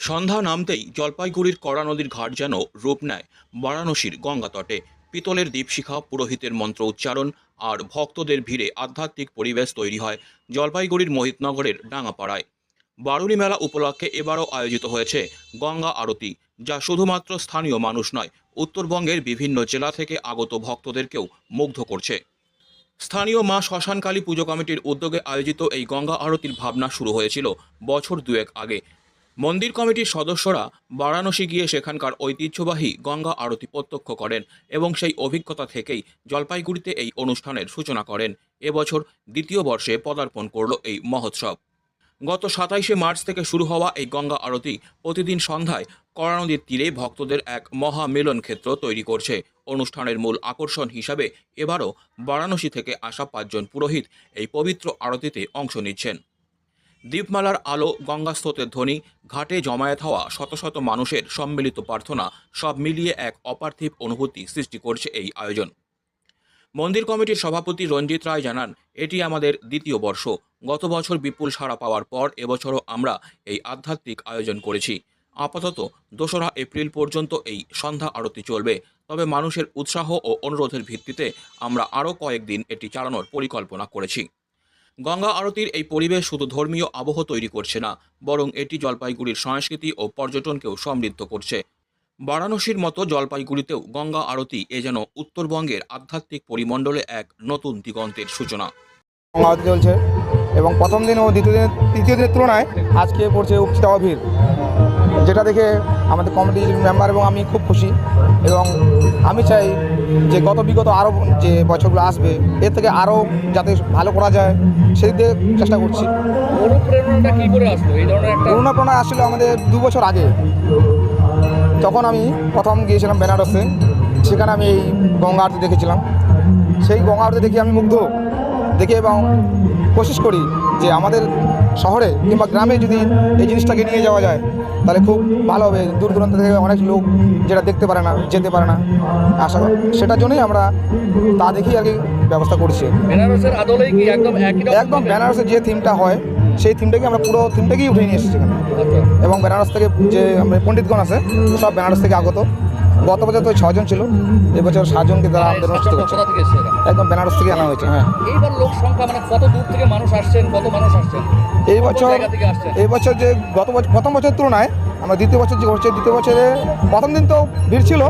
সন্ধ্যা নামতেই জলপাইগুড়ির কড়া নদীর ঘাট যেন রূপ নেয় বারাণসীর গঙ্গা তটে। পিতলের দীপশিখা, পুরোহিতের মন্ত্র উচ্চারণ আর ভক্তদের ভিড়ে আধ্যাত্মিক পরিবেশ তৈরি হয় জলপাইগুড়ির মোহিতনগরের ডাঙাপাড়ায়। বারুণী মেলা উপলক্ষে এবারও আয়োজিত হয়েছে গঙ্গা আরতি, যা শুধুমাত্র স্থানীয় মানুষ নয়, উত্তরবঙ্গের বিভিন্ন জেলা থেকে আগত ভক্তদেরকেও মুগ্ধ করছে। স্থানীয় মা শ্মশানকালী পুজো কমিটির উদ্যোগে আয়োজিত এই গঙ্গা আরতির ভাবনা শুরু হয়েছিল বছর দুয়েক আগে। মন্দির কমিটির সদস্যরা বারাণসী গিয়ে সেখানকার ঐতিহ্যবাহী গঙ্গা আরতি প্রত্যক্ষ করেন এবং সেই অভিজ্ঞতা থেকেই জলপাইগুড়িতে এই অনুষ্ঠানের সূচনা করেন। এবছর দ্বিতীয় বর্ষে পদার্পণ করল এই মহোৎসব। গত সাতাইশে মার্চ থেকে শুরু হওয়া এই গঙ্গা আরতি প্রতিদিন সন্ধ্যায় কড়া নদীর তীরে ভক্তদের এক মহা মিলন ক্ষেত্র তৈরি করছে। অনুষ্ঠানের মূল আকর্ষণ হিসাবে এবারও বারাণসী থেকে আসা পাঁচজন পুরোহিত এই পবিত্র আরতিতে অংশ নিচ্ছেন। দীপমালার আলো, গঙ্গা স্রোতের ধ্বনি, ঘাটে জমায়েত হওয়া শত শত মানুষের সম্মিলিত প্রার্থনা, সব মিলিয়ে এক অপার্থিব অনুভূতি সৃষ্টি করছে এই আয়োজন। মন্দির কমিটির সভাপতি রঞ্জিত রায় জানান, এটি আমাদের দ্বিতীয় বর্ষ। গত বছর বিপুল সাড়া পাওয়ার পর এবছরও আমরা এই আধ্যাত্মিক আয়োজন করেছি। আপাতত দোসরা এপ্রিল পর্যন্ত এই সন্ধ্যা আরতি চলবে। তবে মানুষের উৎসাহ ও অনুরোধের ভিত্তিতে আমরা আরও কয়েকদিন এটি চালানোর পরিকল্পনা করেছি। গঙ্গা আরতির এই পরিবেশ শুধু ধর্মীয় আবহ তৈরি করছে না, বরং এটি জলপাইগুড়ির সংস্কৃতি ও পর্যটনকেও সমৃদ্ধ করছে। বারাণসীর মতো জলপাইগুড়িতেও গঙ্গা আরতি এ যেন উত্তরবঙ্গের আধ্যাত্মিক পরিমণ্ডলে এক নতুন দিগন্তের সূচনা। আহত চলছে এবং প্রথম দিন ও দ্বিতীয় দিন তৃতীয় দিনের তুলনায় আজকে পড়ছে উপচিত অভির যেটা দেখে আমাদের কমিটির মেম্বার এবং আমি খুব খুশি। এবং আমি চাই যে গত বিগত আরও যে বছরগুলো আসবে এর থেকে আরও যাতে ভালো করা যায় সেই দিকে চেষ্টা করছি। অনুপ্রেরণাটা কি করে আসলো? এই ধরনের একটা করুণাপনা আসলে আমাদের দু বছর আগে। তখন আমি প্রথম গিয়েছিলাম বেনারসে সেখানে আমি এই গঙ্গা আরতি দেখেছিলাম। সেই গঙ্গা আরতি দেখে আমি মুগ্ধ। দেখে এবং কোশিশ করি যে আমাদের শহরে কিংবা গ্রামে যদি এই জিনিসটাকে নিয়ে যাওয়া যায় তাহলে খুব ভালো হবে। দূর দূরান্ত থেকে অনেক লোক যেটা দেখতে পারে না যেতে পারে না। আশা করি সেটার জন্যই আমরা তা দেখেই আর কি ব্যবস্থা করছি। একদম একদম বেনারসের যে থিমটা হয় সেই থিমটাকে আমরা পুরো থিমটাকেই উঠিয়ে নিয়ে এসেছি এখানে। আচ্ছা। এবং বেনারস থেকে যে আমাদের পণ্ডিতগণ আছে সব বেনারস থেকে আগত। গত বছর তো ছজন ছিল এবছর সাতজনকে তারা আমাদের অনুষ্ঠিত করছে? একদম বেনারস থেকে আনা হয়েছে হ্যাঁ। এইবার লোক সংখ্যা মানে কত দূর থেকে মানুষ আসছেন কত মানুষ আসছেন? এই বছর এই বছর যে গত বছর প্রথম বছরের তুলনায় আমরা দ্বিতীয় বছর যে হচ্ছে দ্বিতীয় বছরে প্রথম দিন তো ভিড় ছিল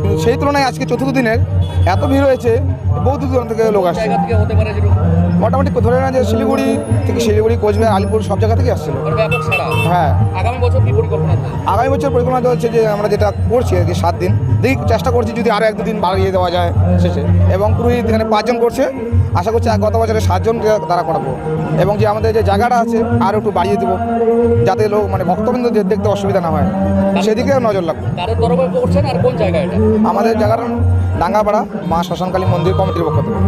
কিন্তু সেই তুলনায় আজকে চতুর্থ দিনের এত ভিড় হয়েছে বহু দূর দূরান্ত থেকে লোক আসছে। মোটামুটি ধরে না যে শিলিগুড়ি থেকে শিলিগুড়ি কোচবিহার আলিপুর সব জায়গা থেকে আসছিল। হ্যাঁ। আগামী বছর কি পরিকল্পনা আগামী বছর পরিকল্পনা হচ্ছে যে আমরা যেটা করছি আর কি সাত দিন। দেখি চেষ্টা করছি যদি আরও এক দুদিন বাড়িয়ে দেওয়া যায় শেষে। এবং পুরোহিত এখানে পাঁচজন করছে। আশা করছি গত বছরে সাতজন দ্বারা করাবো। এবং যে আমাদের যে জায়গাটা আছে আরও একটু বাড়িয়ে দেবো। যাতে লোক মানে ভক্তবৃন্দ দেখতে অসুবিধা না হয়। সেদিকেও নজর এটা? আমাদের জায়গার ডাঙ্গাপাড়া মা শ্মশানকালী মন্দির কমিটির পক্ষ থেকে।